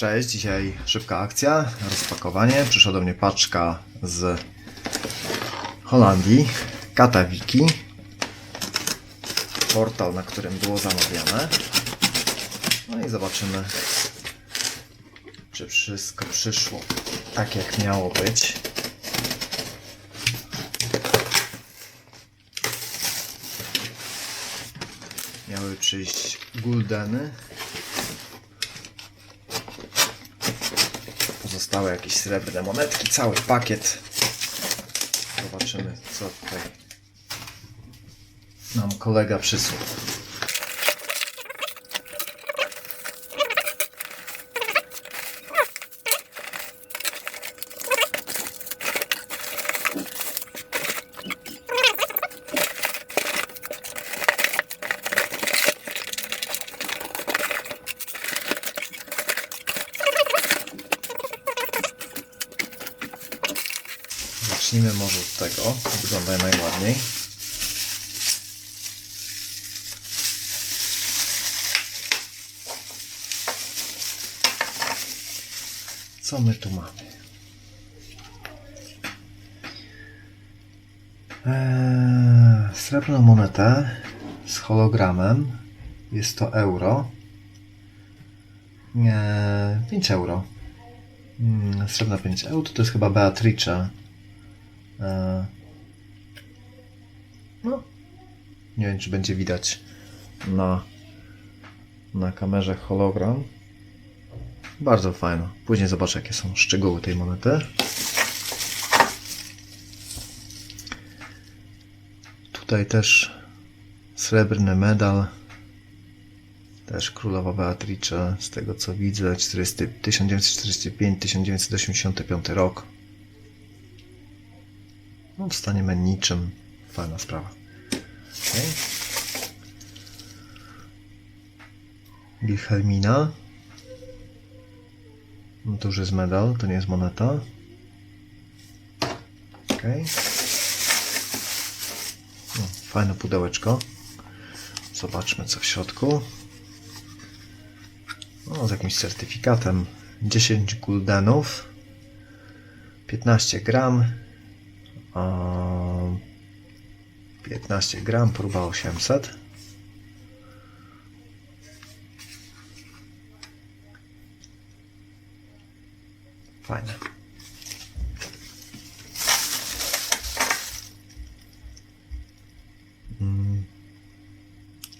Cześć, dzisiaj szybka akcja, rozpakowanie. Przyszła do mnie paczka z Holandii, Katawiki. Portal, na którym było zamawiane. No i zobaczymy, czy wszystko przyszło tak, jak miało być. Miały przyjść guldeny. Pozostałe jakieś srebrne monetki, cały pakiet. Zobaczymy, co tutaj nam kolega przysłał. Może od tego. Wygląda najładniej. Co my tu mamy? Eee, srebrną monetę z hologramem. Jest to euro. Nie, 5 euro. Mm, Srebrna 5 euro to jest chyba Beatrice. E, No, nie wiem, czy będzie widać na, na kamerze hologram. Bardzo fajno. Później zobaczę, jakie są szczegóły tej monety. Tutaj też srebrny medal. Też królowa Beatrice, z tego co widzę, 40 1945-1985 rok. No, w stanie menniczym. Fajna sprawa. Okay. Wilhelmina. No to już jest medal, to nie jest moneta. Ok. No, fajne pudełeczko. Zobaczmy co w środku. No, z jakimś certyfikatem. 10 guldenów. 15 gram. A 15 gram, próba 800. Fajne. Mm.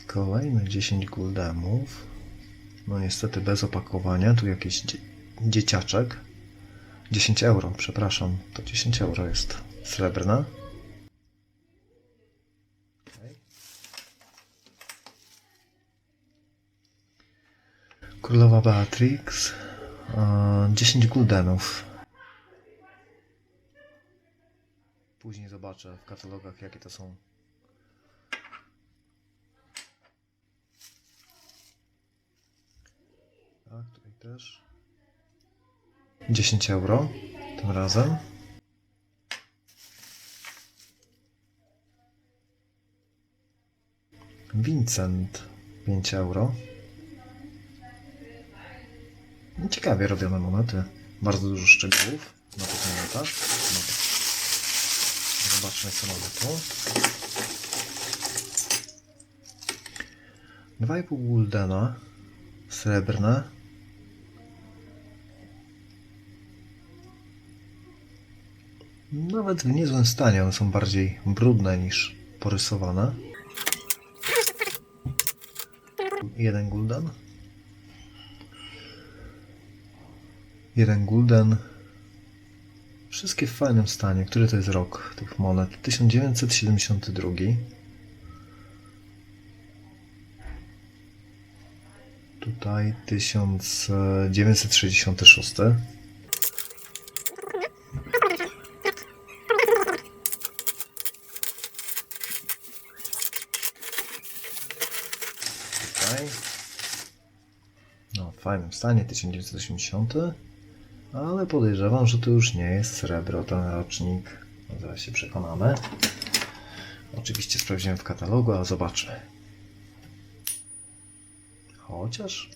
Kolejne 10 guldemów. No niestety bez opakowania. Tu jakiś dzie- dzieciaczek. 10 euro, przepraszam. To 10 euro jest srebrna. Królowa Beatrix. e, 10 guldenów. Później zobaczę w katalogach, jakie to są. Tak, tutaj też. 10 euro tym razem. Vincent 5 euro. Ciekawie robione monety. Bardzo dużo szczegółów na tych monetach. No. Zobaczmy co mamy tu. 2,5 guldena srebrne. Nawet w niezłym stanie, one są bardziej brudne niż porysowane. Jeden gulden. Jeden gulden. Wszystkie w fajnym stanie. Który to jest rok tych monet? 1972. Tutaj 1966. No, w fajnym stanie, 1980. Ale podejrzewam, że to już nie jest srebro ten rocznik. No, zaraz się przekonamy. Oczywiście sprawdziłem w katalogu, a zobaczmy. Chociaż...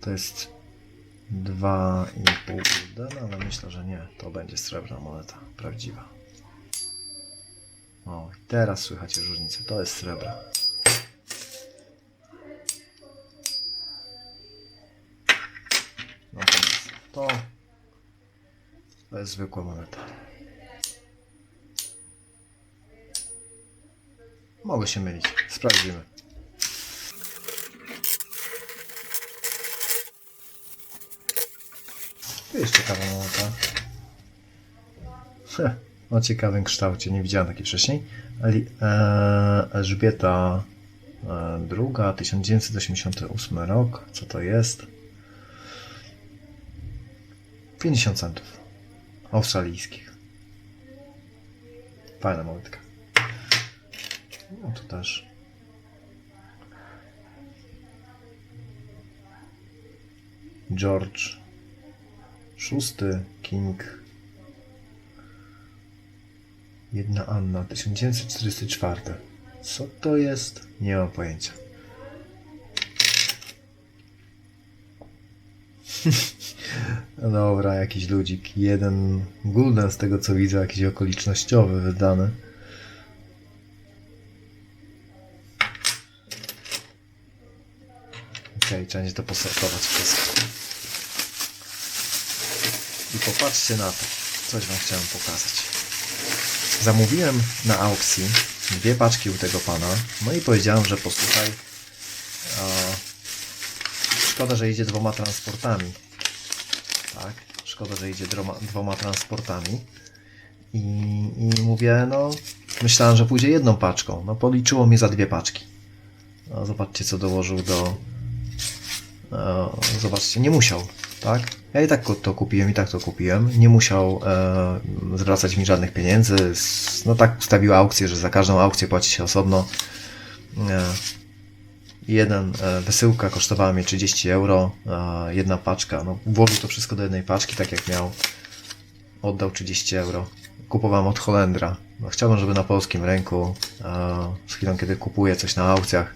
To jest 2,5 ale myślę, że nie. To będzie srebrna moneta, prawdziwa. O, teraz słychać różnicę. To jest srebra. Natomiast to, to jest zwykła moneta. Mogę się mylić. Sprawdzimy. To jest ciekawa moneta. Heh, O ciekawym kształcie, nie widziałem takiej wcześniej. E, Elżbieta e, II, 1988 rok. Co to jest? 50 centów. Australijskich. Fajna monetka. No tu też. George VI, King. Jedna Anna, 1944. Co to jest? Nie mam pojęcia. No Dobra, jakiś ludzik. Jeden gulden z tego co widzę, jakiś okolicznościowy wydany. Okej, trzeba będzie to posortować wszystko. I popatrzcie na to. Coś wam chciałem pokazać. Zamówiłem na aukcji dwie paczki u tego pana. No i powiedziałem, że posłuchaj. A, szkoda, że idzie dwoma transportami. Tak, szkoda, że idzie dwoma transportami. I, I mówię, no, myślałem, że pójdzie jedną paczką. No, policzyło mnie za dwie paczki. No, zobaczcie, co dołożył do. E, zobaczcie, nie musiał, tak? Ja i tak to kupiłem, i tak to kupiłem. Nie musiał e, zwracać mi żadnych pieniędzy. No tak ustawił aukcję, że za każdą aukcję płaci się osobno. E, jeden e, wysyłka kosztowała mnie 30 euro, a jedna paczka. No, włożył to wszystko do jednej paczki, tak jak miał. Oddał 30 euro. Kupowałem od Holendra. No, chciałbym, żeby na polskim rynku, e, z chwilą kiedy kupuję coś na aukcjach,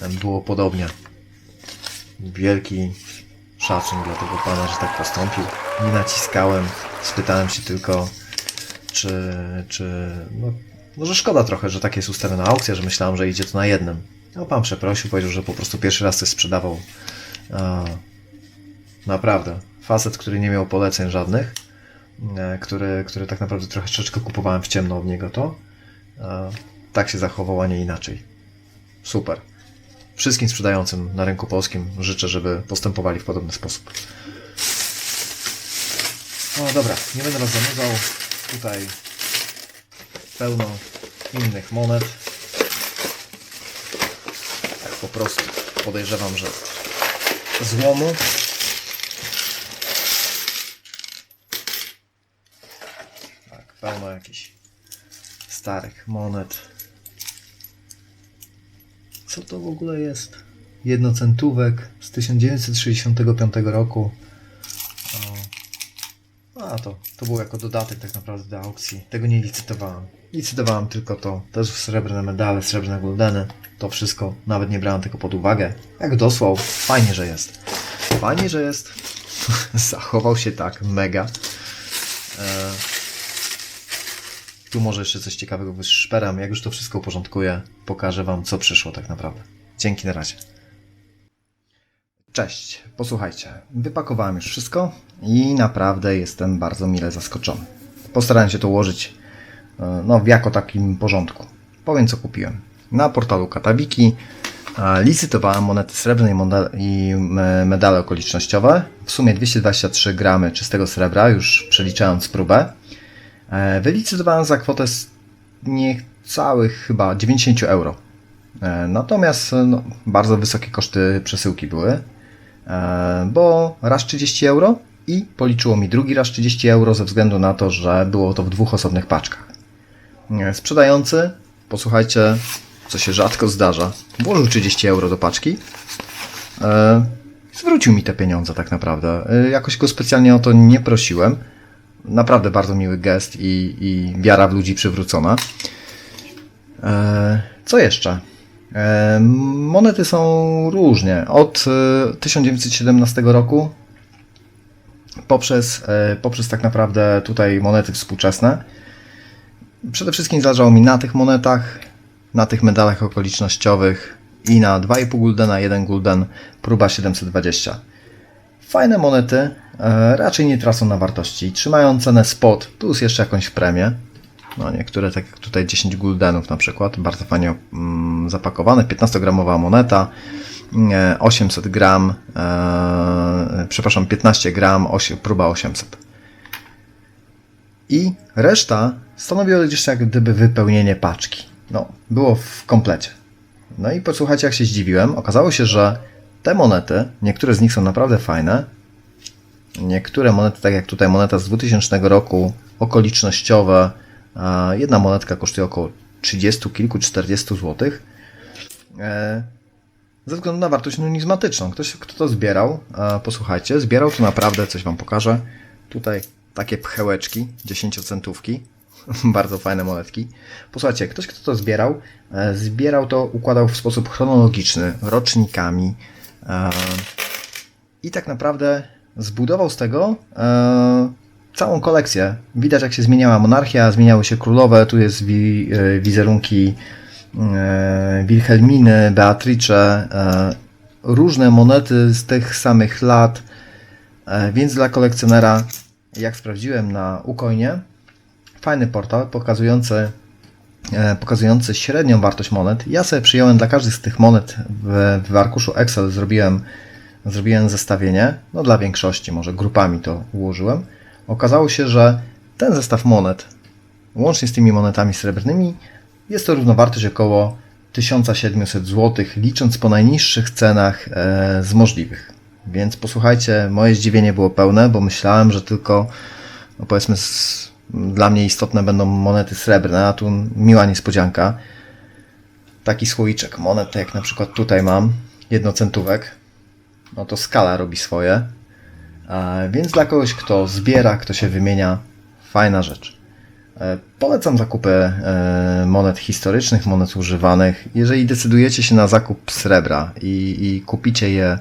e, było podobnie. Wielki szacun dla tego pana, że tak postąpił. Nie naciskałem, spytałem się tylko, czy, czy no, może szkoda trochę, że tak jest ustawiona aukcja, że myślałem, że idzie to na jednym. No pan przeprosił, powiedział, że po prostu pierwszy raz coś sprzedawał. A, naprawdę. Facet, który nie miał poleceń żadnych, e, który, który tak naprawdę trochę troszeczkę kupowałem w ciemno od niego to, e, tak się zachował, a nie inaczej. Super. Wszystkim sprzedającym na rynku polskim życzę, żeby postępowali w podobny sposób. No dobra, nie będę Was zanudzał. Tutaj pełno innych monet. Tak po prostu podejrzewam, że złomu. Tak, pełno jakichś starych monet. Co to w ogóle jest? Jednocentówek z 1965 roku. A to, to był jako dodatek tak naprawdę do aukcji. Tego nie licytowałem. Licytowałem tylko to. Też srebrne medale, srebrne guldeny. To wszystko. Nawet nie brałem tego pod uwagę. Jak dosłał, fajnie, że jest. Fajnie, że jest. Zachował się tak, mega. E... Tu może jeszcze coś ciekawego wyszperam. Jak już to wszystko uporządkuję, pokażę Wam, co przyszło tak naprawdę. Dzięki na razie. Cześć, posłuchajcie. Wypakowałem już wszystko i naprawdę jestem bardzo mile zaskoczony. Postarałem się to ułożyć e, no, w jako takim porządku. Powiem, co kupiłem. Na portalu Katawiki e, licytowałem monety srebrne i medale okolicznościowe. W sumie 223 gramy czystego srebra, już przeliczając próbę. E, Wylicytowałem za kwotę niecałych chyba 90 euro. E, Natomiast no, bardzo wysokie koszty przesyłki były, e, bo raz 30 euro i policzyło mi drugi raz 30 euro ze względu na to, że było to w dwóch osobnych paczkach. Sprzedający, posłuchajcie, co się rzadko zdarza, włożył 30 euro do paczki. Zwrócił mi te pieniądze tak naprawdę. Jakoś go specjalnie o to nie prosiłem. Naprawdę bardzo miły gest i, i wiara w ludzi przywrócona. E, co jeszcze? E, Monety są różnie. Od e, 1917 roku poprzez, e, poprzez tak naprawdę tutaj monety współczesne. Przede wszystkim zależało mi na tych monetach, na tych medalach okolicznościowych i na 2,5 guldena, 1 gulden, próba 720. Fajne monety, e, raczej nie tracą na wartości. Trzymają cenę spot plus jeszcze jakąś premię. No niektóre, tak jak tutaj 10 guldenów na przykład, bardzo fajnie mm, zapakowane. 15-gramowa moneta, e, 800 gram, e, przepraszam, 15 gram, 8, próba 800. I reszta stanowiło gdzieś jak gdyby wypełnienie paczki. No, było w komplecie. No i posłuchajcie, jak się zdziwiłem. Okazało się, że te monety, niektóre z nich są naprawdę fajne. Niektóre monety, tak jak tutaj moneta z 2000 roku, okolicznościowe, jedna monetka kosztuje około 30 kilku, 40 złotych. E, Ze względu na wartość numizmatyczną. Ktoś, kto to zbierał, posłuchajcie, zbierał to naprawdę, coś Wam pokażę. Tutaj takie pchełeczki, 10-centówki. Bardzo fajne monetki. Posłuchajcie, ktoś, kto to zbierał, e, zbierał to, układał w sposób chronologiczny, rocznikami. e, I tak naprawdę zbudował z tego e, całą kolekcję. Widać, jak się zmieniała monarchia, zmieniały się królowe. Tu jest wi, e, wizerunki e, Wilhelminy, Beatrice, e, różne monety z tych samych lat. E, Więc dla kolekcjonera, jak sprawdziłem na Ucoinie, fajny portal pokazujący, e, pokazujący średnią wartość monet. Ja sobie przyjąłem dla każdej z tych monet w, w arkuszu Excel zrobiłem, zrobiłem zestawienie, no dla większości, może grupami to ułożyłem. Okazało się, że ten zestaw monet, łącznie z tymi monetami srebrnymi, jest to równowartość około 1700 zł, licząc po najniższych cenach e, z możliwych. Więc posłuchajcie, moje zdziwienie było pełne, bo myślałem, że tylko, no powiedzmy, s- dla mnie istotne będą monety srebrne, a tu miła niespodzianka. Taki słoiczek monet, jak na przykład tutaj mam, jednocentówek. No to skala robi swoje. E, Więc dla kogoś, kto zbiera, kto się wymienia, fajna rzecz. E, Polecam zakupy e, monet historycznych, monet używanych. Jeżeli decydujecie się na zakup srebra i, i kupicie je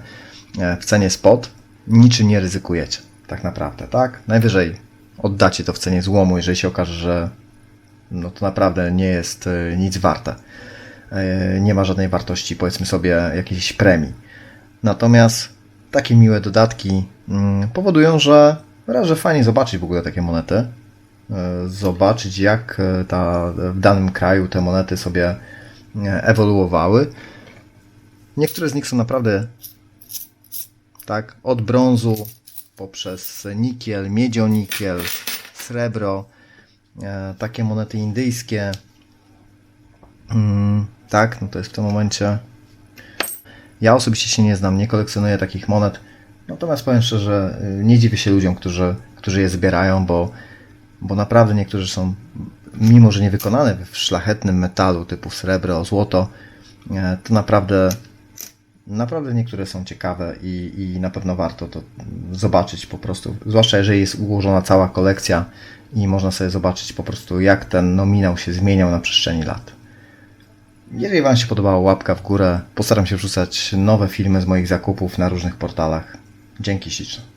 w cenie spot, niczym nie ryzykujecie. Tak naprawdę, tak? Najwyżej oddacie to w cenie złomu, jeżeli się okaże, że no to naprawdę nie jest nic warte. Nie ma żadnej wartości, powiedzmy sobie, jakiejś premii. Natomiast takie miłe dodatki mm, powodują, że raz, że fajnie zobaczyć w ogóle takie monety, e, zobaczyć jak e, ta, w danym kraju te monety sobie e, ewoluowały. Niektóre z nich są naprawdę tak, od brązu poprzez nikiel, miedzionikiel, srebro, takie monety indyjskie. Mm, tak, no to jest w tym momencie ja osobiście się nie znam, nie kolekcjonuję takich monet. Natomiast powiem szczerze, y, nie dziwię się ludziom, którzy, którzy je zbierają, bo, bo naprawdę niektórzy są, mimo że nie wykonane w szlachetnym metalu typu srebro, złoto, e, to naprawdę, naprawdę niektóre są ciekawe i, i na pewno warto to zobaczyć po prostu. Zwłaszcza jeżeli jest ułożona cała kolekcja i można sobie zobaczyć po prostu, jak ten nominał się zmieniał na przestrzeni lat. Jeżeli Wam się podobała łapka w górę, postaram się wrzucać nowe filmy z moich zakupów na różnych portalach. Dzięki śliczne.